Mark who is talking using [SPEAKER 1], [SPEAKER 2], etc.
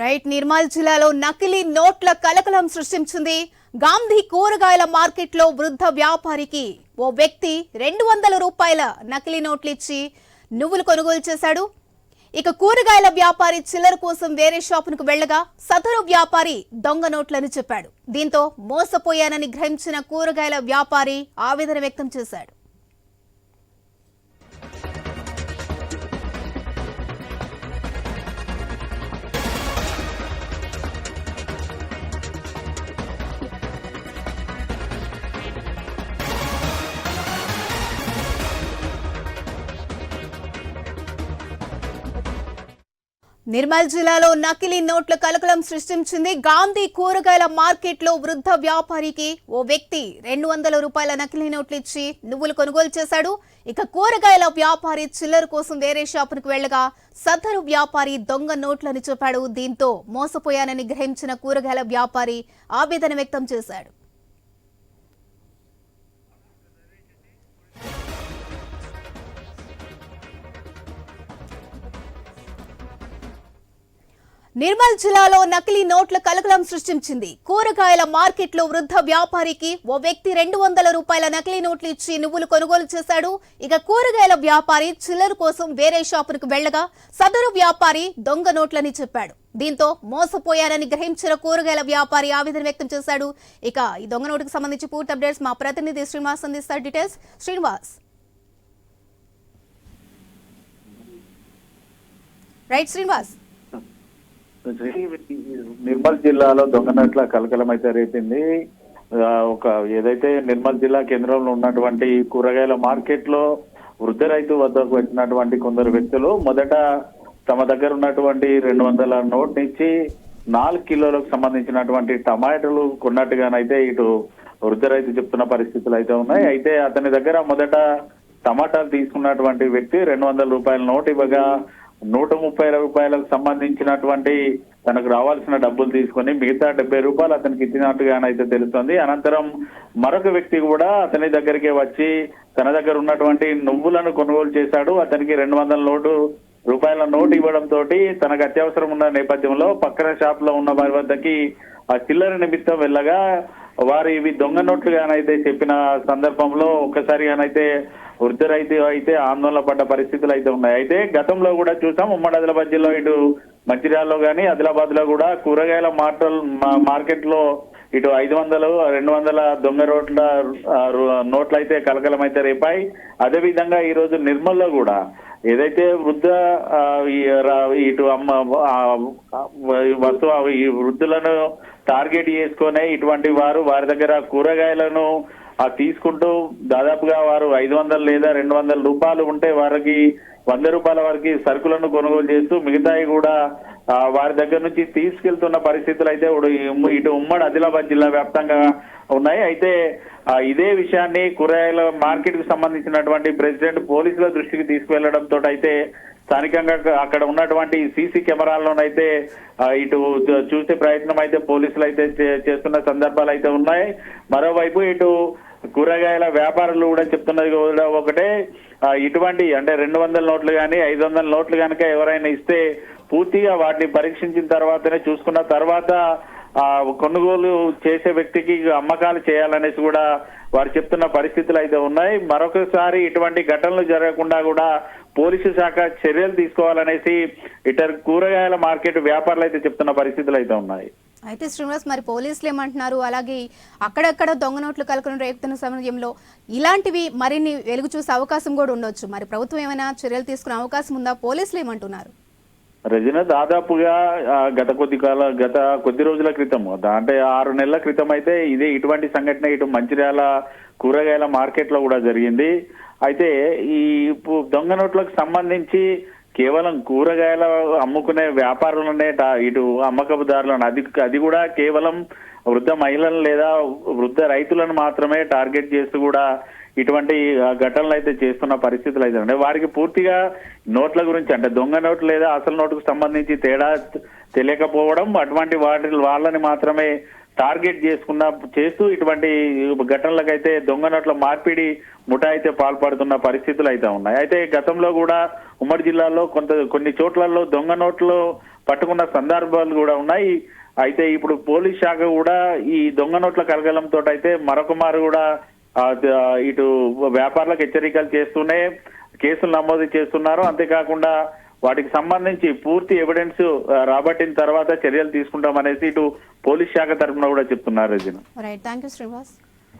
[SPEAKER 1] Right Nirmal జిల్లాలో నకిలీ నోట్ల కలకలం సృష్టించింది. గాంధీ కూరగాయల మార్కెట్లో వృద్ధ వ్యాపారికి ఓ వ్యక్తి రెండు వందల రూపాయల నకిలీ నోట్లు ఇచ్చి నువ్వులు కొనుగోలు చేశాడు. ఇక కూరగాయల వ్యాపారి చిల్లర కోసం వేరే షాపునకు వెళ్ళగా సదరు వ్యాపారి దొంగ నోట్లని చెప్పాడు. దీంతో మోసపోయానని గ్రహించిన కూరగాయల వ్యాపారి ఆవేదన వ్యక్తం చేశాడు. నిర్మల్ జిల్లాలో నకిలీ నోట్ల కలకలం సృష్టించింది గాంధీ కూరగాయల మార్కెట్లో వృద్ధ వ్యాపారికి ఓ వ్యక్తి. రెండు వందల రూపాయల నకిలీ నోట్లు ఇచ్చి నువ్వులు కొనుగోలు చేశాడు. ఇక కూరగాయల వ్యాపారి చిల్లర కోసం వేరే షాపునికి వెళ్ళగా సదరు వ్యాపారి దొంగ నోట్లని చెప్పాడు దీంతో మోసపోయానని గ్రహించిన కూరగాయల వ్యాపారి ఆవేదన వ్యక్తం చేశాడు. నిర్మల్ జిల్లాలో నకిలీ నోట్ల కలకలం సృష్టించింది. కూరగాయల మార్కెట్లో వృద్ధ వ్యాపారికి ఓ వ్యక్తి రెండు వందల రూపాయల నకిలీ నోట్లు ఇచ్చి నువ్వులు కొనుగోలు చేశాడు. ఇక కూరగాయల వ్యాపారి చిల్లర కోసం వేరే షాపులకు వెళ్ళగా సదరు వ్యాపారి దొంగ నోట్లని చెప్పాడు. దీంతో మోసపోయారని గ్రహించిన కూరగాయల వ్యాపారి ఆవేదన వ్యక్తం చేశాడు. ఇక ఈ దొంగ నోటుకు సంబంధించి పూర్తి అప్డేట్స్ మా ప్రతినిధి శ్రీనివాస్ అందిస్తారు. డీటెయిల్స్ శ్రీనివాస్. రైట్ శ్రీనివాస్.
[SPEAKER 2] నిర్మల్ జిల్లాలో దొంగనట్ల కలకలం అయితే రేపింది ఒక ఏదైతే నిర్మల్ జిల్లా కేంద్రంలో ఉన్నటువంటి కూరగాయల మార్కెట్లో వృద్ధ రైతు వద్దకు వచ్చినటువంటి కొందరు వ్యక్తులు మొదట తమ దగ్గర ఉన్నటువంటి రెండు వందల నోట్ నుంచి నాలుగు కిలోలకు సంబంధించినటువంటి టమాటాలు కొన్నట్టుగానైతే ఇటు వృద్ధ రైతు చెప్తున్న పరిస్థితులు అయితే ఉన్నాయి. అయితే అతని దగ్గర మొదట టమాటాలు తీసుకున్నటువంటి వ్యక్తి రెండు వందల రూపాయల నోట్ ఇవ్వగా నూట ముప్పై రూపాయలకు సంబంధించినటువంటి తనకు రావాల్సిన డబ్బులు తీసుకొని మిగతా డెబ్బై రూపాయలు అతనికి ఇచ్చినట్టుగానైతే తెలుస్తుంది. అనంతరం మరొక వ్యక్తి కూడా అతని దగ్గరికి వచ్చి తన దగ్గర ఉన్నటువంటి నువ్వులను కొనుగోలు చేశాడు. అతనికి రెండు వందల నోటు రూపాయల నోటు ఇవ్వడం తోటి తనకు అత్యవసరం ఉన్న నేపథ్యంలో పక్కన షాప్లో ఉన్న వారి వద్దకి ఆ చిల్లర నిమిత్తం వెళ్ళగా వారు ఇవి దొంగ నోట్లుగానైతే చెప్పిన సందర్భంలో ఒక్కసారిగానైతే వృద్ధ రైతు అయితే ఆందోళన పడ్డ పరిస్థితులు అయితే ఉన్నాయి. అయితే గతంలో కూడా చూసాం. ఉమ్మడి ఆదిలాబాద్ జిల్లా ఇటు మంచిర్యాలలో కానీ ఆదిలాబాద్లో కూడా కూరగాయల మార్టల్ మార్కెట్లో ఇటు ఐదు వందలు రెండు వందల దొంగ రోడ్ల నోట్లు అయితే కలకలం అయితే రేపాయి. అదే విధంగా ఈ రోజు నిర్మల్లో కూడా ఏదైతే వృద్ధ ఇటు అమ్మ వస్తువు ఈ వృద్ధులను టార్గెట్ చేసుకునే ఇటువంటి వారు వారి దగ్గర కూరగాయలను ఆ తీసుకుంటూ దాదాపుగా వారు ఐదు వందలు లేదా రెండు వందల రూపాయలు ఉంటే వారికి వంద రూపాయల వరకు సరుకులను కొనుగోలు చేస్తూ మిగతాయి కూడా వారి దగ్గర నుంచి తీసుకెళ్తున్న పరిస్థితులు అయితే ఇటు ఉమ్మడి ఆదిలాబాద్ జిల్లా వ్యాప్తంగా ఉన్నాయి. అయితే ఇదే విషయాన్ని కూరగాయల మార్కెట్కు సంబంధించినటువంటి ప్రెసిడెంట్ పోలీసుల దృష్టికి తీసుకువెళ్ళడంతో అయితే స్థానికంగా అక్కడ ఉన్నటువంటి సీసీ కెమెరాల్లోనైతే ఇటు చూసే ప్రయత్నం అయితే పోలీసులు అయితే చే- చేస్తున్న సందర్భాలు అయితే ఉన్నాయి. మరోవైపు ఇటు కూరగాయల వ్యాపారులు కూడా చెప్తున్నది కూడా ఒకటే ఇటువంటి అంటే రెండు వందల నోట్లు కానీ ఐదు వందల నోట్లు కనుక ఎవరైనా ఇస్తే పూర్తిగా వాటిని పరీక్షించిన తర్వాతనే చూసుకున్న తర్వాత కొనుగోలు చేసే వ్యక్తికి అమ్మకాలు చేయాలనేసి కూడా వారు చెప్తున్న పరిస్థితులు అయితే ఉన్నాయి. మరొకసారి ఇటువంటి ఘటనలు జరగకుండా కూడా పోలీసు శాఖ చర్యలు తీసుకోవాలనేసి ఇతర కూరగాయల మార్కెట్ వ్యాపారులు అయితే చెప్తున్న పరిస్థితులు అయితే ఉన్నాయి.
[SPEAKER 1] అయితే శ్రీనివాస్ మరి పోలీసులు ఏమంటున్నారు? అలాగే అక్కడక్కడ దొంగ నోట్లు కలకలం రేపుతున్న సమయంలో ఇలాంటివి మరిన్ని వెలుగు చూసే అవకాశం కూడా ఉండొచ్చు. మరి ప్రభుత్వం ఏమైనా చర్యలు తీసుకునే అవకాశం ఉందా? పోలీసులు ఏమంటున్నారు?
[SPEAKER 2] రజన దాదాపుగా గత కొద్ది కాల గత కొద్ది రోజుల క్రితం అంటే ఆరు నెలల క్రితం అయితే ఇదే ఇటువంటి సంఘటన ఇటు మంచిర్యాల కూరగాయల మార్కెట్లో కూడా జరిగింది. అయితే ఈ దొంగ నోట్లకు సంబంధించి కేవలం కూరగాయల అమ్ముకునే వ్యాపారులనే టా- ఇటు అమ్మకపుదారులను అది అది కూడా కేవలం వృద్ధ మహిళలను లేదా వృద్ధ రైతులను మాత్రమే టార్గెట్ చేస్తూ కూడా ఇటువంటి ఆ, ఘటనలు అయితే చేస్తున్న పరిస్థితులు అయితే ఉన్నాయి. వారికి పూర్తిగా నోట్ల గురించి అంటే దొంగ నోట్లు లేదా అసలు నోటుకు సంబంధించి తేడా తెలియకపోవడం అటువంటి వాటి వాళ్ళని మాత్రమే టార్గెట్ చేసుకున్న చేస్తూ ఇటువంటి ఘటనలకైతే దొంగ నోట్ల మార్పిడి ముఠా అయితే పాల్పడుతున్న పరిస్థితులు అయితే ఉన్నాయి. అయితే గతంలో కూడా ఉమ్మడి జిల్లాలో కొంత కొన్ని చోట్లలో దొంగ నోట్లు పట్టుకున్న సందర్భాలు కూడా ఉన్నాయి. అయితే ఇప్పుడు పోలీస్ శాఖ కూడా ఈ దొంగ నోట్ల కలగలంతో అయితే మరొక మారు కూడా ఇటు వ్యాపారులకు హెచ్చరికలు చేస్తూనే కేసులు నమోదు చేస్తున్నారు. అంతేకాకుండా వాటికి సంబంధించి పూర్తి ఎవిడెన్స్ రాబట్టిన తర్వాత చర్యలు తీసుకుంటామనేసి ఇటు పోలీస్ శాఖ తరఫున కూడా చెప్తున్నారు
[SPEAKER 1] రైట్ థ్యాంక్ యూ శ్రీవాస్